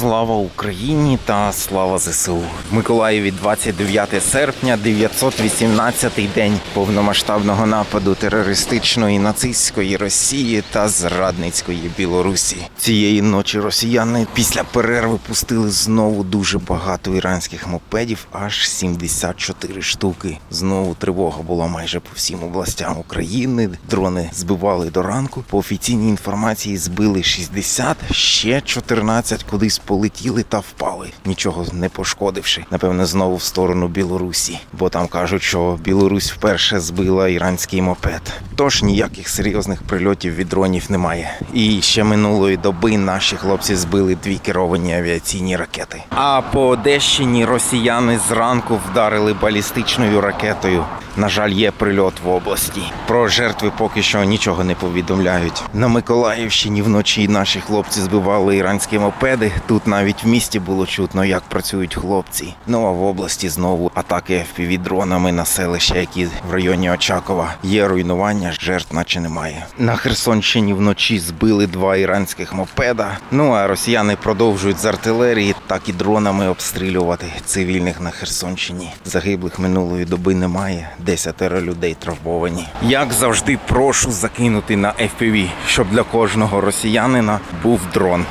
Слава Україні та слава ЗСУ. В Миколаєві 29 серпня, 918-й день повномасштабного нападу терористичної нацистської Росії та зрадницької Білорусі. Цієї ночі росіяни після перерви пустили знову дуже багато іранських мопедів, аж 74 штуки. Знову тривога була майже по всім областям України. Дрони збивали до ранку. По офіційній інформації збили 60, ще 14 кудись полетіли та впали, нічого не пошкодивши. Напевне, знову в сторону Білорусі, бо там кажуть, що Білорусь вперше збила іранський мопед. Тож ніяких серйозних прильотів від дронів немає. І ще минулої доби наші хлопці збили дві керовані авіаційні ракети. А по Одещині росіяни зранку вдарили балістичною ракетою. На жаль, є прильот в області. Про жертви поки що нічого не повідомляють. На Миколаївщині вночі наші хлопці збивали іранські мопеди. Тут навіть в місті було чутно, як працюють хлопці. Ну а в області знову атаки FPV-дронами на селища, які в районі Очакова. Є руйнування, жертв наче немає. На Херсонщині вночі збили два іранських мопеда. Ну а росіяни продовжують з артилерії, так і дронами обстрілювати цивільних на Херсонщині. Загиблих минулої доби немає. Десятеро людей травмовані. Як завжди, прошу закинути на FPV, щоб для кожного росіянина був дрон.